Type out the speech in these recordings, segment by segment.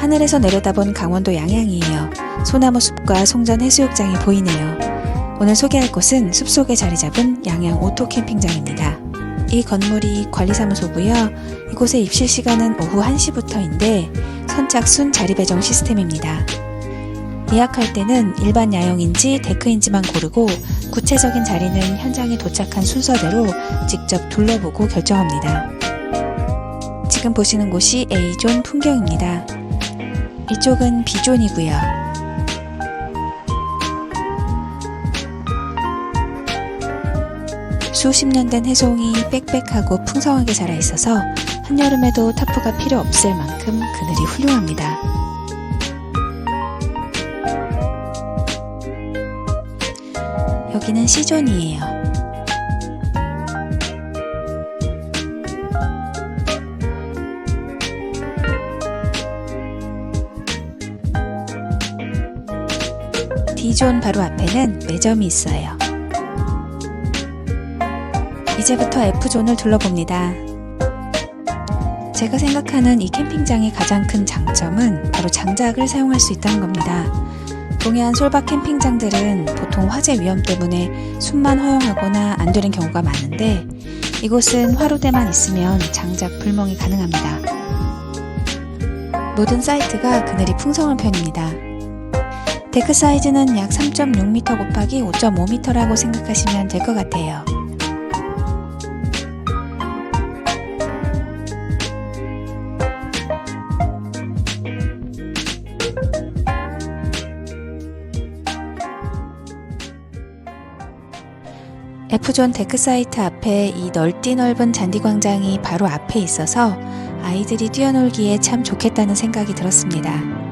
하늘에서 내려다본 강원도 양양이에요. 소나무 숲과 송전 해수욕장이 보이네요. 오늘 소개할 곳은 숲속에 자리 잡은 양양 오토 캠핑장입니다. 이 건물이 관리사무소고요. 이곳의 입실 시간은 오후 1시부터인데 선착순 자리 배정 시스템입니다. 예약할 때는 일반 야영인지 데크인지만 고르고 구체적인 자리는 현장에 도착한 순서대로 직접 둘러보고 결정합니다. 지금 보시는 곳이 A존 풍경입니다. 이쪽은 B존이고요. 수십 년 된 해송이 빽빽하고 풍성하게 자라 있어서 한여름에도 타프가 필요 없을 만큼 그늘이 훌륭합니다. 여기는 C존이에요. D존 바로 앞에는 매점이 있어요. 이제부터 F존을 둘러봅니다. 제가 생각하는 이 캠핑장의 가장 큰 장점은 바로 장작을 사용할 수 있다는 겁니다. 동해안 솔밭 캠핑장들은 보통 화재 위험 때문에 숲만 허용하거나 안 되는 경우가 많은데 이곳은 화로대만 있으면 장작 불멍이 가능합니다. 모든 사이트가 그늘이 풍성한 편입니다. 데크 사이즈는 약 3.6m 곱하기 5.5m라고 생각하시면 될 것 같아요. F존 데크 사이트 앞에 이 넓디 넓은 잔디 광장이 바로 앞에 있어서 아이들이 뛰어놀기에 참 좋겠다는 생각이 들었습니다.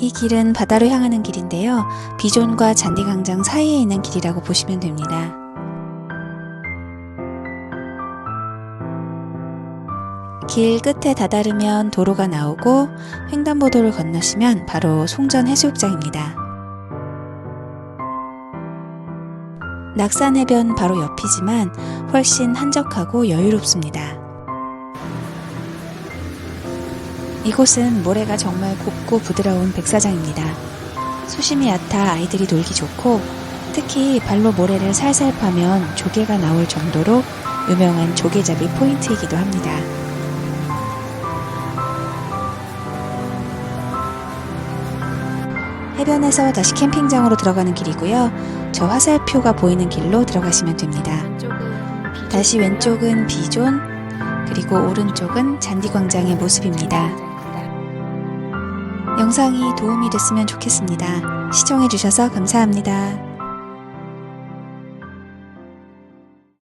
이 길은 바다로 향하는 길인데요. 비존과 잔디광장 사이에 있는 길이라고 보시면 됩니다. 길 끝에 다다르면 도로가 나오고 횡단보도를 건너시면 바로 송전 해수욕장입니다. 낙산 해변 바로 옆이지만 훨씬 한적하고 여유롭습니다. 이곳은 모래가 정말 곱고 부드러운 백사장입니다. 수심이 얕아 아이들이 놀기 좋고 특히 발로 모래를 살살 파면 조개가 나올 정도로 유명한 조개잡이 포인트이기도 합니다. 해변에서 다시 캠핑장으로 들어가는 길이고요. 저 화살표가 보이는 길로 들어가시면 됩니다. 다시 왼쪽은 B존, 그리고 오른쪽은 잔디광장의 모습입니다. 영상이 도움이 됐으면 좋겠습니다. 시청해주셔서 감사합니다.